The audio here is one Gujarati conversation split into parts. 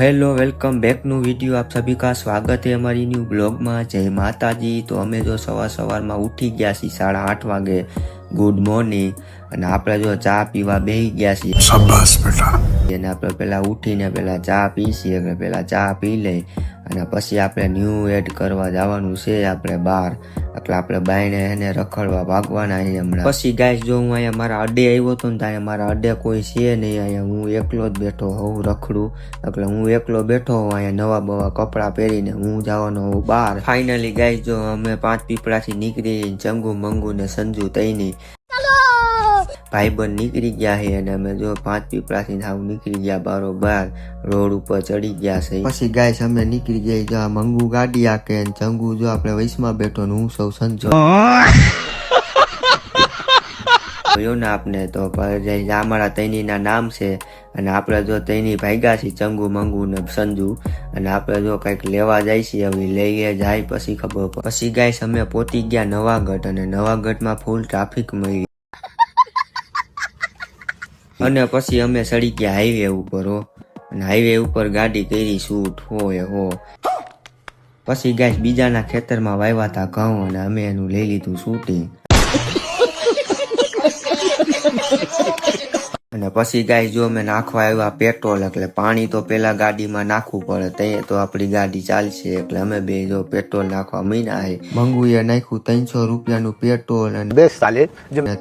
Hello, welcome બેકનું video. આપ સભી કા સ્વાગત હે અમારી ન્યૂ બ્લોગમાં. જય માતાજી. તો અમે જો સવાર સવારમાં ઉઠી ગયા છીએ સાડા આઠ વાગે. Good morning. અને આપણે જો ચા પીવા બેહી ગયા છીએ. શાબાશ બેટા. એને આપણે પહેલા ઉઠીને પહેલા ચા પીસીએ એટલે પહેલા ચા પી લઈ અને પછી આપણે ન્યૂ એડ કરવા જવાનું છે આપણે બહાર. એટલે આપણે બાઈને એને રખડવા ભાગવાના અહીં હમણાં. પછી ગાય જો હું અહીંયા મારા અડે આવ્યો હતો ને ત્યાં મારા અડે કોઈ છે નહીં. અહીંયા હું એકલો જ બેઠો હોઉં રખડું. એટલે હું એકલો બેઠો હોઉં અહીંયા નવા બવા કપડાં પહેરીને હું જવાનો હોઉં બહાર. ફાઇનલી ગાય જો અમે પાંચ પીપળાથી નીકળી જંગુ મંગુ ને સંજુ તઈની ભાઈબંધ નીકળી ગયા છે અને અમે જો પાંચ પીપળાથી હાવ નીકળી ગયા બારોબાર રોડ ઉપર ચડી ગયા છે. પછી ગાય અમે નીકળી ગયા જો આ મંગુ ગાડી આકે ચંગુ જો આપણે વૈશમાં બેઠો ને હું સૌ સંજો. જોયો ને આપને તો પર- આ તૈનીના નામ છે અને આપણે જો તૈની ભાગ્યા છીએ ચંગુ મંગુ ને સંજુ. અને આપણે જો કંઈક લેવા જાય છીએ હવે લઈએ જાય પછી ખબર પછી ગાય અમે પહોંચી ગયા નવાગઢ અને નવાગઢમાં ફૂલ ટ્રાફિક મળી અને પછી અમે ચડી ગયા હાઈવે ઉપર હો. અને હાઈવે ઉપર ગાડી કરી શૂટ હોય હો. પછી ગાય બીજાના ખેતરમાં વાવ્યા હતા ઘઉં અને અમે એનું લઈ લીધું શૂટિંગ અને પછી ગાય જો અમે નાખવા આવ્યા પેટ્રોલ એટલે પાણી તો પેલા ગાડીમાં નાખવું પડે ત્યાં તો આપણી ગાડી ચાલશે. એટલે અમે બે જો પેટ્રોલ નાખવા મહિના હે. મંગુએ નાખ્યું ત્રણસો રૂપિયાનું પેટ્રોલ અને બે ચાલે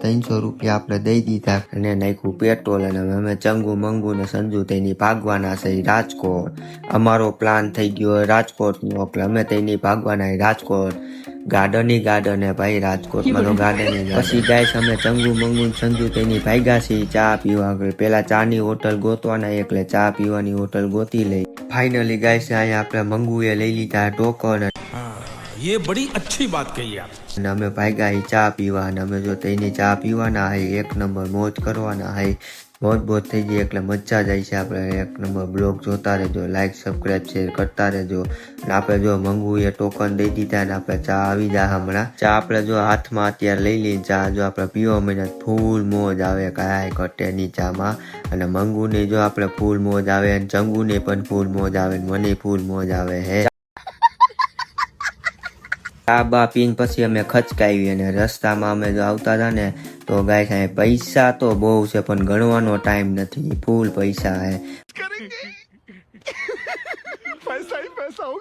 ત્રણસો રૂપિયા આપણે દઈ દીધા. અને નાખ્યું પેટ્રોલ અને અમે ચંગુ મંગુ ને સંજુ તેની ભાગવાના છે રાજકોટ. અમારો પ્લાન થઈ ગયો રાજકોટનો એટલે અમે તેની ભાગવાના રાજકોટ. રાજકોટ ગાર્ડનની ગાર્ડન હે ભાઈ રાજકોટમાં તો ગાર્ડન પછી ગાય અમે ચંગુ મંગુ ને સંજુ તેની ભાગ્યા છે ચા પીવા આગળ પેલા ચાની હોટલ ગોતવાના એટલે ચા પીવાની હોટલ ગોતી લઈ ફાઇનલી ગાય છે અહીંયા આપણે મંગુએ લઈ લીધા ટોકન ये बड़ी अच्छी बात कही आप અને અમે ભાગ્યા અહીં ચા પીવા અને અમે જો તેની ચા પીવાના હોય એક નંબર મોજ કરવાના હોય મોજ બોત થઈ જાય એટલે મજા જાય છે આપણે. એક નંબર બ્લોગ જોતા રહેજો લાઇક સબસ્ક્રાઈબ શેર કરતા રહેજો. અને આપણે જો મંગવું એ ટોકન દઈ દીધા ને આપણે ચા આવી જાય હમણાં. ચા આપણે જો હાથમાં અત્યારે લઈ લઈએ, ચા જો આપણે પીવા મહિના ફૂલ મોજ આવે કાંઈ ઘટે ની ચામાં. અને મંગુને જો આપણે ફૂલ મોજ આવે અને ચંગુને પણ ફૂલ મોજ આવે ને મને ફૂલ મોજ આવે હે. આ બા પીન પછી અમે ખચકાવી અને રસ્તામાં અમે જો આવતા હતા ને, તો ગાય સાહેબ, પૈસા તો બહુ છે, પણ ગણવાનો ટાઈમ નથી. ફૂલ પૈસા હે. પૈસા હી પૈસા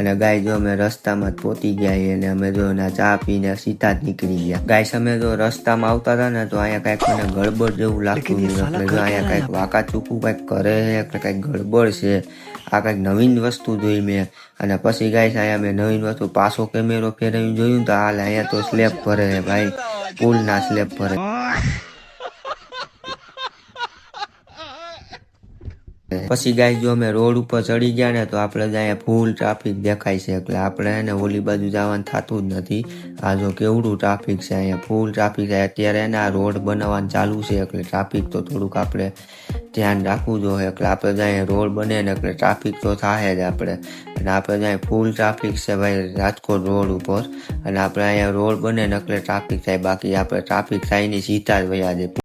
અને ગાય જો અમે રસ્તામાં જ પહોંચી ગયા અને અમે જો એના ચા પીને સીધા જ નીકળી ગયા. ગાય અમે જો રસ્તામાં આવતા હતા ને તો અહીંયા કંઈક મને ગડબડ જેવું લાગતું જો અહીંયા કંઈક વાકા ચૂકું કંઈક કરે એટલે કંઈક ગડબડ છે. આ કંઈક નવીન વસ્તુ જોઈ મેં. અને પછી ગાય અહીંયા મેં નવીન વસ્તુ પાછો કેમેરો ફેરવી જોયું તો હાલ અહીંયા તો સ્લેબ ભરે ભાઈ. પુલના સ્લેબ ભરે. પછી ગાય જો અમે રોડ ઉપર ચડી ગયા ને, તો આપણે અહીંયા ફૂલ ટ્રાફિક દેખાય છે. એટલે આપણે એને ઓલી બાજુ જવાનું થતું જ નથી. આ જો કેવડું ટ્રાફિક છે અહીંયા. ફૂલ ટ્રાફિક છે. અત્યારે એને આ રોડ બનાવવાનું ચાલુ છે, એટલે ટ્રાફિક તો થોડુંક આપણે ધ્યાન રાખવું જોઈએ. એટલે આપણે જ્યાં રોડ બને ને, એટલે ટ્રાફિક તો થાય જ આપણે. અને આપણે જ્યાં ફૂલ ટ્રાફિક છે ભાઈ, રાજકોટ રોડ ઉપર. અને આપણે અહીંયા રોડ બને ને, એટલે ટ્રાફિક થાય. બાકી આપણે ટ્રાફિક થાયની સીધા જ વયા જાય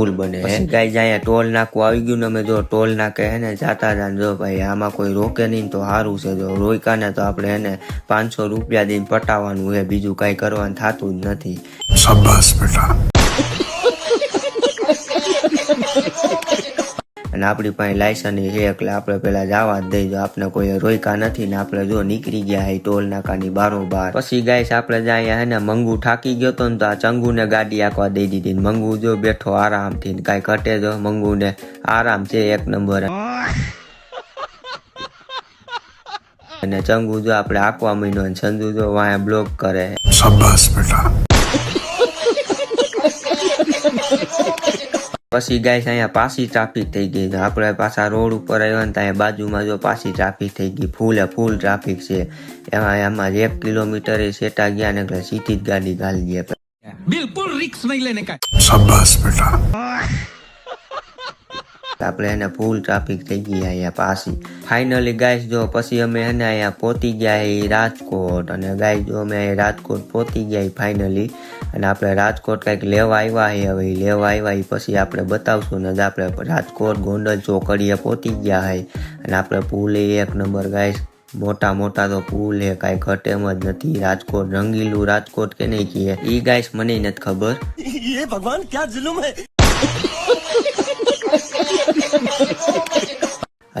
ભૂલ બને હે? ગાઈઝ ટોલ નાખવું આવી ગયું ને અમે જો ટોલ નાખે હે ને જાતા હતા જો ભાઈ આમાં કોઈ રોકે નહીં તો સારું છે જો રોકા ને તો આપણે એને પાંચસો રૂપિયા દઈને પટાવવાનું હે બીજું કાંઈ કરવાનું થતું જ નથી. શાબાશ બેટા. અને આપણી પાસે લાયસન્સ છે, એટલે આપણે પેલા જવા જ દઈ જો આપણે કોઈ રોયકા નથી ને આપણે જો નીકળી ગયા હે ટોલ નાકાની બારોબાર. પછી ગાઈસ આપણે જાય હે ને મંગુ થાકી ગયો તો ને તો આ ચંગુ ને ગાડી આખવા દઈ દીધી મંગુ જો બેઠો આરામથી ને કાંઈ ઘટે જો મંગુ ને આરામ છે એક નંબર. અને ચંગુ જો આપણે આંકવા માંડ્યો ને સંજુ જો વાંહે બ્લોક કરે. પછી ગાઈસ અહીંયા પાછી ટ્રાફિક થઈ ગઈ આપણે પાછા રોડ ઉપર આવ્યા ને ત્યાં બાજુમાં જો પાછી ટ્રાફિક થઈ ગઈ ફૂલે ફૂલ ટ્રાફિક છે એમાં એમાં એક કિલોમીટર સેટા ગયા ને એટલે સીધી જ ગાડી ગાલી ગયા બિલકુલ રિક્સ નહીં લેને કા શાબાશ બેટા આપણે એને ફૂલ ટ્રાફિક થઈ ગઈ અહીંયા પાછી ફાઇનલી ગાઈસ જો પછી અમે એને અહીંયા પહોંચી ગયા રાજકોટ અને ગાઈસ જો અમે રાજકોટ પહોંચી ગયા ફાઇનલી અને આપણે રાજકોટ કંઈક લેવા આવ્યા છે હવે એ લેવા આવ્યા એ પછી આપણે બતાવશું. ને આપણે રાજકોટ ગોંડલ ચોકડીએ પહોંચી ગયા છે અને આપણે પુલે એક નંબર ગાઈશ મોટા મોટા તો પુલ હે કાંઈ ઘટે એમ જ નથી. રાજકોટ રંગીલું રાજકોટ કે નહીં કહે એ ગાઈશ મને નથી ખબર. ભગવાન ક્યાં જુલુમ હે?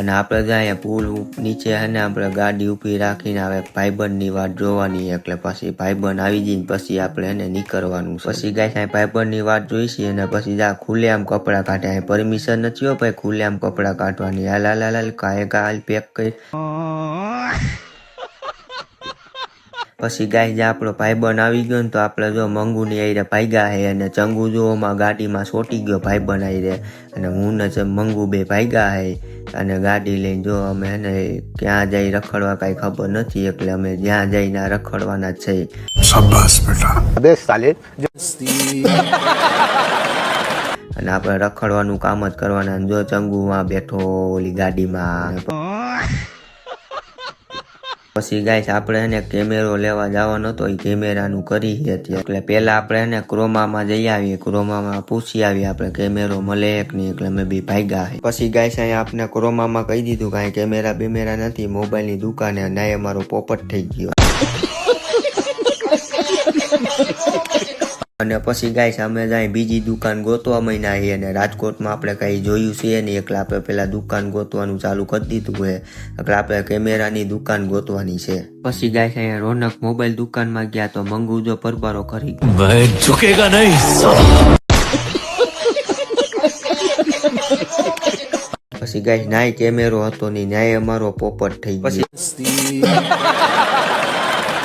અને આપણે ત્યાં અહીંયા પુલ નીચે અને આપણે ગાડી ઊભી રાખીને હવે ભાઈબંધની વાટ જોવાની એટલે પછી ભાઈબંધ આવી જઈને પછી આપણે એને નીકળવાનું પછી ગાય ત્યાં ભાઈબંધની વાટ જોઈશી અને પછી જ્યાં આમ કપડાં કાઢે. પરમિશન નથી હો ભાઈ ખુલ્લે આમ કપડાં કાઢવાની. હાલ હાલ હાલ હાલ, કાંઈ કાલ પેક કરી. પછી ગાય જે આપણો ભાઈબંધ આવી ગયો ને તો આપણે જો મંગુની આઈ રે ભાગ્યા હે અને ચંગુ જોવામાં ગાડીમાં સોટી ગયો ભાઈબંધ આવી રે અને હું ને છે મંગુ બે ભાગ્યા હે અને ગાડી લઈને જો અમે એને ક્યાં જઈ રખડવા કાંઈ ખબર નથી એટલે અમે જ્યાં જઈને રખડવાના છે શાબાશ બેટા. અબે સાલે અને આપણે રખડવાનું કામ જ કરવાના જો ચંગુમાં બેઠો ઓલી ગાડીમાં. પછી ગાઈસ, આપણે એને કેમેરો લેવા જવાનો હતો. એ કેમેરાનું કરી હતી એટલે પેલા આપણે એને ક્રોમામાં જઈ આવીએ. ક્રોમામાં પૂછી આવીએ આપણે કેમેરો મળે એક નહીં એટલે અમે બી ભાગ્યા પછી ગાઈસ અહીંયા આપણે ક્રોમામાં કહી દીધું કાંઈ કેમેરા બેમેરા નથી, મોબાઈલની દુકાને, અને એ મારો પોપટ થઈ ગયો. અને પછી ગાય સામે જાય બીજી દુકાન ગોતવા મહિના છે અને રાજકોટમાં આપણે કંઈ જોયું છે ને એકલા આપણે પેલા દુકાન ગોતવાનું ચાલુ કરી દીધું છે એટલે આપણે કેમેરાની દુકાન ગોતવાની છે. પછી ગાય સાહેબ રોનક મોબાઈલ દુકાનમાં ગયા તો મંગુજો પરબારો કરી ઝુકેગા નહીં પછી ગાય નાય કેમેરો હતો ને ન્યાય અમારો પોપટ થઈ પછી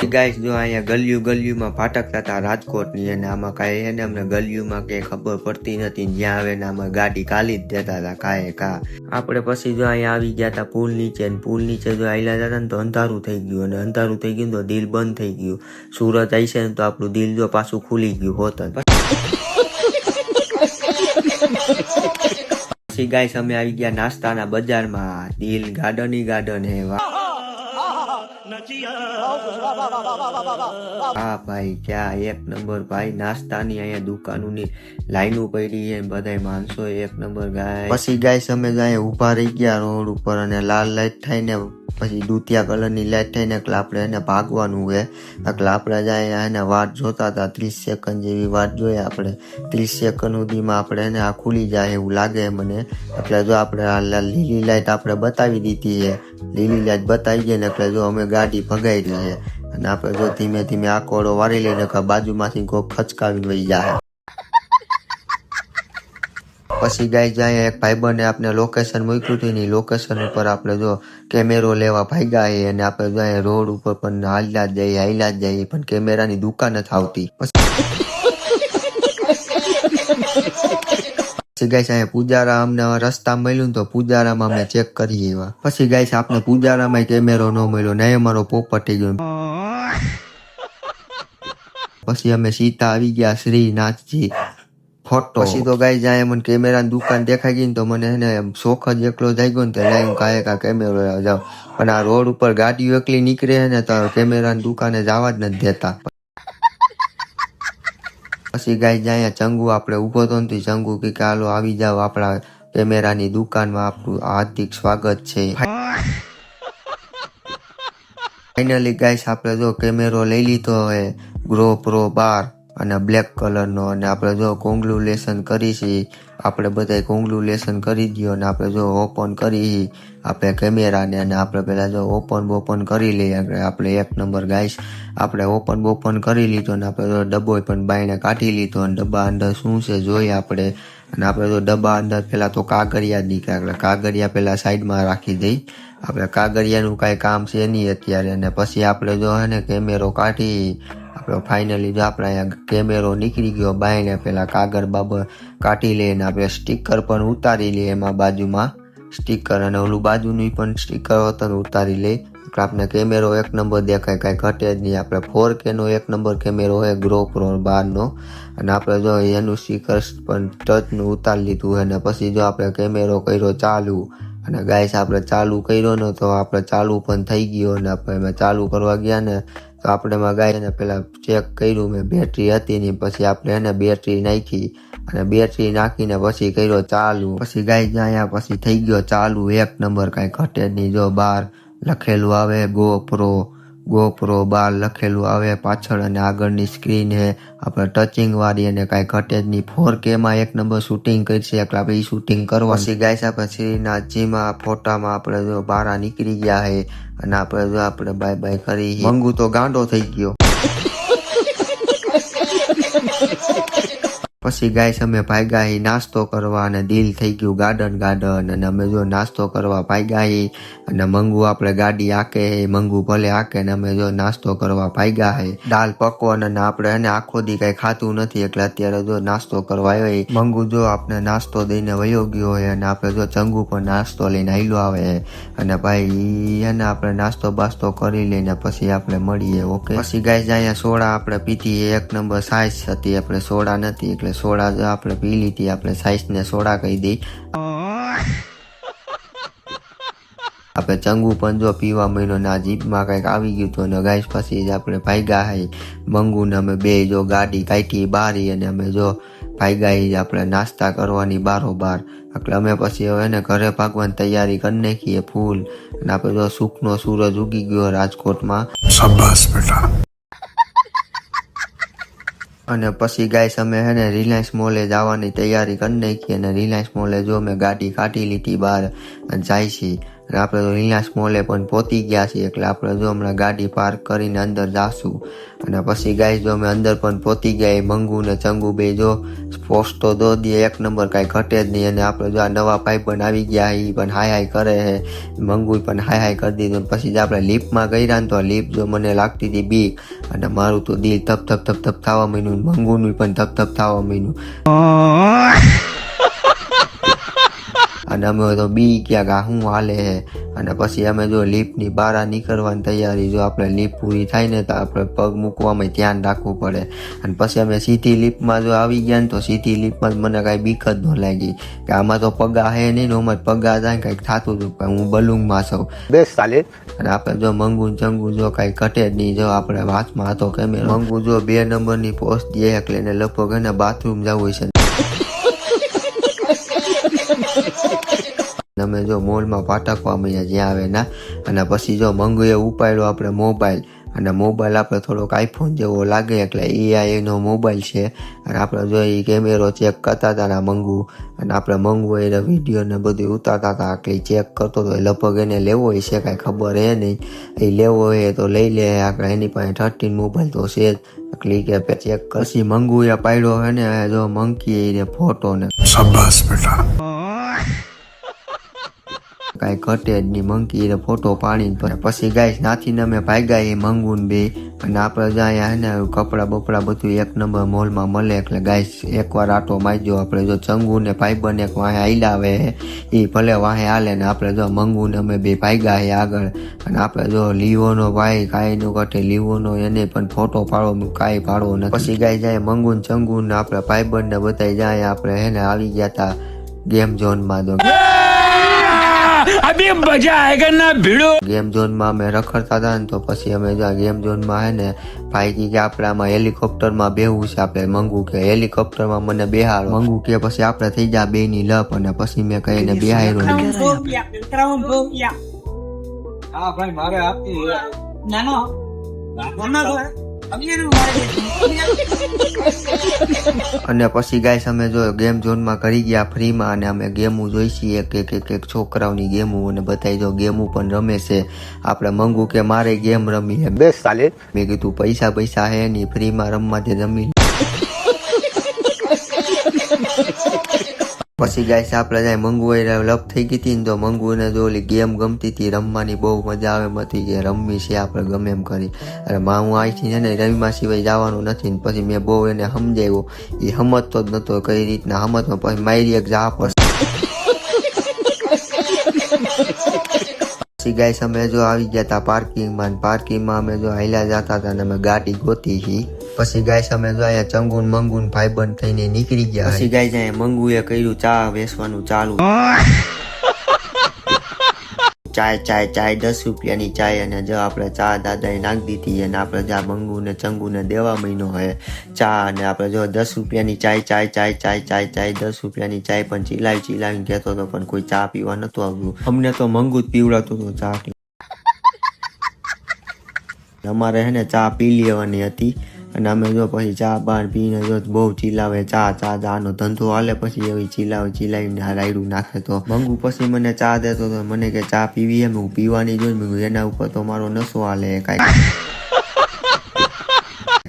ગાઈસ જો અહીંયા ગલિયું ગલિયુંમાં ભાટકતા હતા રાજકોટની અને આમાં કાંઈ એને અમને ગલિયુંમાં કંઈ ખબર પડતી નથી. જ્યાં આવે ને આમાં ગાડી કાલી જ દેતા હતા, કાંઈ કા. આપણે પછી જો અહીંયા આવી ગયા હતા પુલ નીચે ને પુલ નીચે જો આવેલા હતા ને તો અંધારું થઈ ગયું અને અંધારું થઈ ગયું તો દિલ બંધ થઈ ગયું. સુરત આવી ને તો આપણું દિલ જો પાછું ખુલી ગયું હોત. પછી ગાઈસ અમે આવી ગયા નાસ્તાના બજારમાં. દિલ ગાર્ડન ગાર્ડન હે, વાહ. હા ભાઈ ક્યાં એક નંબર ભાઈ નાસ્તાની અહીંયા દુકાનોની લાઈનો પડી છે બધાય માણસો એક નંબર ગાય. પછી ગાય અમે જાય ઊભા રહી ગયા રોડ ઉપર અને લાલ લાઈટ થઈને પછી દૂતિયા કલરની લાઈટ થઈને એટલે આપણે એને ભાગવાનું છે. એટલે આપણે જાય એને વાટ જોતા હતા. ત્રીસ સેકન્ડ જેવી વાટ જોઈએ આપણે. ત્રીસ સેકન્ડ સુધીમાં આપણે એને આ ખુલી જાય એવું લાગે મને. એટલે જો આપણે આ લીલી લાઈટ આપણે બતાવી દીધી છે. લીલી લાઈટ બતાવી ગઈ ને એટલે જો અમે ગાડી ભગાઈ છે. અને આપણે જો ધીમે ધીમે આકોડો વાળી લઈને બાજુમાંથી કોઈ ખચકાવી લઈ જાય. પછી ગાય જાય, એક ભાઈબંધે આપણે લોકેશન મૂક્યું હતું ને લોકેશન ઉપર આપણે જો કેમેરો લેવા ભાગ્યા છે અને આપણે જાય રોડ ઉપર પણ હાલ્યા જઈએ હાલ્યા જઈએ પણ કેમેરાની દુકાન જ આવતી. પછી ગાય અહીંયા પૂજારા અમને રસ્તા મળ્યું તો પૂજારામાં અમે ચેક કરી એવા. પછી સાહેબ આપણે પૂજારામાં કેમેરો ન મળ્યો, ને અમારો પોપટી ગયો. પછી અમે સીતા આવી ગયા શ્રીનાથજી ફોટો. પછી તો ગાઈ જાય, મને કેમેરાની દુકાન દેખાઈ ગઈ ને તો મને એને શોખ જ એકલો જાય ગયો ને તો હું કાંઈ કા કેમેરો જાઉં પણ આ રોડ ઉપર ગાડીઓ એકલી નીકળે ને તો કેમેરાની દુકાને જવા જ નથી દેતા. પછી ગાઈ જાય ચંગુ આપણે ઊભો તો નથી. ચંગુ કે ચાલો આવી જાવ આપણા કેમેરાની દુકાનમાં. આપણું હાર્દિક સ્વાગત છે. ફાઇનલી ગાઈસ આપણે જો કેમેરો લઈ લીધો હવે ગ્રો પ્રો બાર. અને બ્લેક કલરનો અને આપણે જો કોંગ્લુલેશન કરી છીએ આપણે બધા કોંગ્લુલેશન કરી દઈએ અને આપણે જો ઓપન કરી આપણે કેમેરાને અને આપણે પહેલાં જો ઓપન બોપન કરી લઈએ, આપણે એક નંબર ગાઈસ આપણે ઓપન બોપન કરી લીધો, અને આપણે જો ડબ્બો પણ બાયણે કાઢી લીધો, અને ડબ્બા અંદર શું છે જોઈએ આપણે, અને આપણે જો ડબ્બા અંદર પહેલાં તો કાગળિયા નીકળ્યા એટલે કાગળિયા પહેલાં સાઈડમાં રાખી દઈ, આપણે કાગળિયાનું કાંઈ કામ છે નહીં અત્યારે, અને પછી આપણે જો હે ને કેમેરો કાઢી આપણે ફાઇનલી જો આપણે કેમેરો નીકળી ગયો બાઈને પેલા કાગળ બાબર કાઢી લઈએ આપણે સ્ટીકર પણ ઉતારી લઈએ એમાં બાજુમાં. સ્ટીકર અને ઓલું બાજુની પણ સ્ટીકર હતું ઉતારી લઈ આપણે કેમેરો એક નંબર દેખાય કાંઈ ઘટે જ નહીં. આપણે ફોર કેનો એક નંબર કેમેરો હોય ગ્રો પ્રો બારનો અને આપણે જો એનું સ્ટીકર પણ ટચનું ઉતારી લીધું અને પછી જો આપણે કેમેરો કર્યો ચાલુ. અને ગાઈસ આપણે ચાલુ કર્યો ને તો આપણે ચાલુ પણ થઈ ગયો અને આપણે એમાં ચાલુ કરવા ગયા ને તો આપણે માં ગાય એને પેલા ચેક કર્યું મેં બેટરી હતી ને પછી આપણે એને બેટરી નાખી અને બેટરી નાખીને પછી કર્યો ચાલુ. પછી ગાય ગયા પછી થઈ ગયો ચાલુ. એક નંબર કાંઈ ઘટે નહીં. જો બાર લખેલું આવે ગો પ્રો ગોપ્રો બાર લખેલું આવે પાછળ અને આગળની સ્ક્રીન હે. આપણે ટચિંગ વાળી અને કાંઈ ઘટે જ નહીં. ફોર કે માં એક નંબર શૂટિંગ કરશે એટલે આપણે એ શૂટિંગ કરવા પછી ગાય છે આપણે શ્રીનાથજીમાં ફોટામાં આપણે જો બહાર નીકળી ગયા હે. અને આપણે જો આપણે બાય બાય કરી મંગુ તો ગાંડો થઈ ગયો. પછી ગાય અમે ભાગ્યા હી નાસ્તો કરવા અને દિલ થઈ ગયું ગાર્ડન ગાર્ડન. અને અમે જો નાસ્તો કરવા ભાગ્યા હી અને મંગુ આપણે ગાડી આકે હે, મંગુ ભલે આકે ને અમે જો નાસ્તો કરવા ભાગ્યા હે. દાલ પકવાન અને આપણે એને આખો દી કઈ ખાતું નથી, એટલે અત્યારે જો નાસ્તો કરવા આવ્યો. મંગુ જો આપણે નાસ્તો દઈને વયો ગયો હોય અને આપણે જો ચંગુ પણ નાસ્તો લઈને આવેલો આવે અને ભાઈ એને આપણે નાસ્તો બાસ્તો કરી લઈને પછી આપણે મળીએ, ઓકે? પછી ગાય અહીંયા સોડા આપણે પીધી એક નંબર સાઈઝ હતી, આપણે સોડા નથી, એટલે સોડા આપણે પી લીધી આપણે સાઈઝ ને સોડા કહી દઈ. આપણે ચંગુ પંજો પીવા મહિનો ના જીપમાં કંઈક આવી ગયું હતું અને ગાઈસ પછી જ આપણે ભાઈગા હઈ મંગુને અમે બે જો ગાડી કાઢી, બારી અને અમે જો ભાઈગા જ આપણે નાસ્તા કરવાની બારોબાર. એટલે અમે પછી હવે ને ઘરે ભાગવાની તૈયારી કરી નાખીએ ફૂલ. અને આપણે જો સુખનો સૂરજ ઉગી ગયો રાજકોટમાં. અને પછી ગાઈસ, અમે હે ને રિલાયન્સ મોલે જવાની તૈયારી કરી નાખી અને રિલાયન્સ મોલે જો મેં ગાડી કાઢી લીધી બહાર જાય છીએ અને આપણે તો હિલાસ મોલે પણ પહોંચી ગયા છીએ. એટલે આપણે જો હમણાં ગાડી પાર્ક કરીને અંદર જાશું. અને પછી ગાય જો અમે અંદર પણ પહોંચી ગયા મંગુ ને ચંગુ બે જો સ્પોર્ટ્સ તો દો દે, એક નંબર કાંઈ ઘટે જ નહીં. અને આપણે જો આ નવા પાઇપ પણ આવી ગયા એ પણ હાય હાય કરે હે મંગુ પણ હાય હાય કરી દીધું પછી જ આપણે લિફ્ટમાં ગયા ને તો લિફ્ટ જો મને લાગતી હતી બીક. અને મારું તો દિલ ધપ ધપ ધપ ધપ થવા માંડ્યું મંગુનું પણ ધપ ધપ થવા માંડ્યું. અને અમે તો બી ક્યાંક ગા શું હાલે હે. અને પછી અમે જો લિફ્ટની બહાર નીકળવાની તૈયારી જો આપણે લીફ પૂરી થાય ને તો આપણે પગ મૂકવામાં ધ્યાન રાખવું પડે. અને પછી અમે સીધી લિફ્ટમાં જો આવી ગયા ને તો સીધી લિફ્ટમાં જ મને કાંઈ બીક જ ન લાગી. કે આમાં તો પગા હે નહીં ને અમારે પગા જાય કંઈક થતું હતું કે હું બલુંગમાં છું. બેસ ચાલે અને આપણે જો મંગુ ચંગુ જો કાંઈ ઘટે જ નહીં જો આપણે વાતમાં હતો કે મંગું જો બે નંબરની પોસ્ટ દે એટલે એને લગભગ એને બાથરૂમ જવું છે. અમે જો મોલમાં પાટકવા મળ્યા જ્યાં આવે ના. અને પછી જો મંગુએ ઉપાડ્યો આપણે મોબાઈલ. અને મોબાઈલ આપણે થોડોક આઈફોન જેવો લાગે એટલે એ આ એનો મોબાઈલ છે. અને આપણે જો એ કેમેરો ચેક કરતા હતા ને મંગુ. અને આપણે મંગુ એને વીડિયો ને બધું ઉતારતા હતા. એટલે ચેક કરતો હતો એ લગભગ એને લેવો હોય છે કાંઈ ખબર હે નહીં. એ લેવો હોય તો લઈ લે આપણે એની પાસે થર્ટીન મોબાઈલ તો છે જ. એટલે કે ચેક કરશી. મંગુ એ પાડ્યો હે ને જો મંકી એ ફોટો ને. બેટા. કાંઈ ઘટે જ નહીં. મંકી એને ફોટો પાડીને પછી પછી ગાઈશ, નાથીને અમે ભાગ્યા એ મંગુન બે. અને આપણે જ્યાં ને કપડાં બપડા બધું એક નંબર મોલમાં મળે. એટલે ગાઈશ, એકવાર આટો મારજો. આપણે જો ચંગુ ને ભાઈબંધ એક વાહે આઈલાવે એ ભલે વાહે હાલે ને આપણે જો મંગુ ને અમે બે ભાગ્યા હે આગળ. અને આપણે જો લીવોનો ભાઈ કાંઈ નું ઘટે, લીવોનો એને પણ ફોટો પાડો કાંઈ પાડવો નથી. પછી ગાય જાય મંગુ ને ચંગુ ને આપણે ભાઈબંધ ને બધા જાય આપણે એને આવી ગયા તા ગેમ ઝોનમાં તો. અભી મજા આયગા ના ભીડો. ગેમ ઝોનમાં અમે રખડતા હતા ને તો પછી અમે જ્યાં ગેમ ઝોનમાં હે ને ભાઈ કી કે આપણે આમાં હેલિકોપ્ટરમાં બેહવું છે આપણે. મંગુ કે હેલિકોપ્ટરમાં મને બેહાડો. મંગુ કે પછી આપણે થઈ જા બે ની લપ અને પછી મેં કહીને બેહાડ્યો હા ભાઈ મારે આપતી નાનો. અને પછી ગાઈસ અમે જો ગેમ ઝોનમાં કરી ગયા ફ્રીમાં અને અમે ગેમો જોઈ છીએ કે એક એક છોકરાઓની ગેમો અને બતાવી જો ગેમો પણ રમે છે. આપણે મંગુ કે મારે ગેમ રમી બે સાલે મેં કીધું પૈસા પૈસા હે નહીં ફ્રીમાં રમવા તે જમી પછી ગાઈસ આપણે જાય મંગુ લપ થઈ ગઈ હતી ને તો મંગુને જો ઓલી ગેમ ગમતી હતી, રમવાની બહુ મજા આવે એમ હતી કે રમવી છે આપણે ગમે એમ કરી. અને માં હું છે ને રવિમાં સિવાય જવાનું નથી ને પછી મેં બહુ એને સમજાવ્યો. એ સમજતો જ નતો કઈ રીતના સમજતો પછી મારી એક જા પછી ગાઈસ અમે જો આવી ગયા હતા પાર્કિંગમાં પાર્કિંગમાં અમે જો હાલ્યા જતા હતા અને અમે ગાડી ગોતી હી. પછી ગાય સામે જો અહીંયા ચંગુન મંગુન ભાઈબંધ થઈને નીકળી ગયા પછી ગાઈસ અહીંયા મંગુએ કર્યું ચા વેસવાનું ચાલુ. ચાય ચાય ચાય દસ રૂપિયાની ચાય અને જો આપણે ચા દાદાએ નાખી દીધી અને આપણે જ્યાં મંગુને ચંગુને દેવા મહિનો હોય ચા અને આપણે જો દસ રૂપિયાની ચાય ચાય ચાય ચાય ચાય ચાય દસ રૂપિયાની ચાય પણ ચીલાવી ચીલાવીને કહેતો હતો પણ કોઈ ચા પીવા નતું આવ્યું અમને તો મંગુ જ પીવડાતું હતું ચા અમારે હે ને ચા પી લેવાની હતી. અને અમે જો પછી ચા બહાર પીને જો બહુ ચીલાવે ચા ચા ચાનો ધંધો હાલે પછી એવી ચીલાવે ચીલાવીને રાયડું નાખે તો મંગુ પછી મને ચા દેતો તો મને કે ચા પીવી એમ હું પીવાની જોઈને એના ઉપર તો મારો નશો હાલે કાંઈ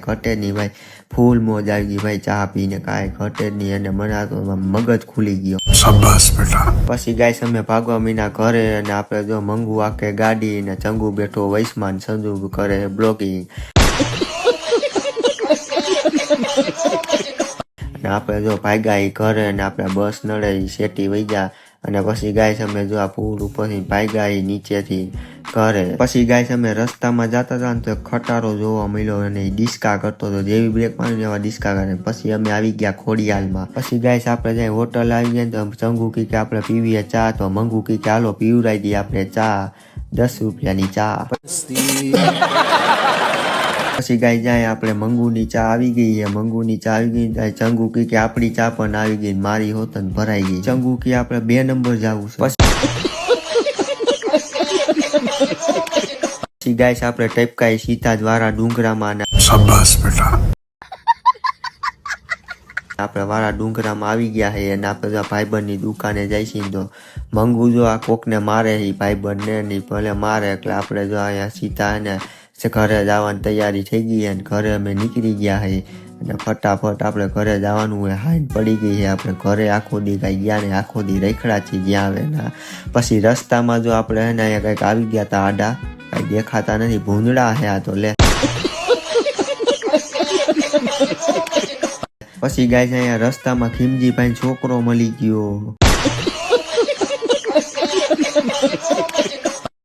ઘટે નહીં ભાઈ ફૂલ મોજ આવી ગઈ ભાઈ ચા પીને કાંઈ ઘટે નહીં અને મને તો મગજ ખુલી ગયો શાબાશ બેટા પછી ગાઈસ અમે ભાગવા મીના ઘરે અને આપણે જો મંગુ આખે ગાડી ને ચંગુ બેઠો વૈશ્માન સંજુ કરે બ્લોગિંગ આપણે જો ભાગ્યા ઈ ઘરે અને આપણે બસ નડે ઈ શેટી વહી ગયા અને પછી ગાય અમે જો આ પુલ ઉપરથી ભાગ્યા ઈ નીચેથી ઘરે. પછી ગાય અમે રસ્તામાં જતા હતા ને તો ખટારો જોવા મળ્યો અને ડિસ્કા કરતો હતો, જેવી બ્રેક મારી એવા ડિસ્કા કરે. પછી અમે આવી ગયા ખોડિયાલમાં. પછી ગાય આપણે જાય હોટલ આવી ગયા ને તો ચંગુ કી કે આપણે પીવીએ ચા તો મંગુ કી કે હાલો પીવરાઈ દઈએ આપણે ચા, દસ રૂપિયાની ચા. પછી ગાય જાય આપણે મંગુની ચા આવી ગઈ છે. મંગુની ચા આવી ગઈ ચંગુ કી કે આપણી ચા પણ આવી ગઈ મારી હોતન ભરાઈ ગઈ. ચંગુ કી આપણે બે નંબર જવું છે. પછી ગાય આપણે ટપકાઈ સીતા દ્વારા ડુંગરામાં આપણે વાળા ડુંગરામાં આવી ગયા છે અને આપણે ભાઈબંધની દુકાને જાય છીએ તો મંગુ જો આ કોકને મારે છે ભાઈબંધને ને ભલે મારે એટલે આપણે જો અહીંયા સીતા ને ઘરે જવાની તૈયારી થઈ ગઈ અને ઘરે અમે નીકળી ગયા છીએ અને ફટાફટ આપણે ઘરે જવાનું હોય હાઈન પડી ગઈ છે, આપણે ઘરે આખો દી કાંઈ ગયા ને આખો દી રેખડા છે જ્યાં આવે ને પછી રસ્તામાં જો આપણે હે ને કંઈક આવી ગયા હતા આડા, કાંઈ દેખાતા નથી, ભૂંદડા છે આ તો, લે. પછી ગાય અહીંયા રસ્તામાં ખીમજીભાઈ છોકરો મળી ગયો.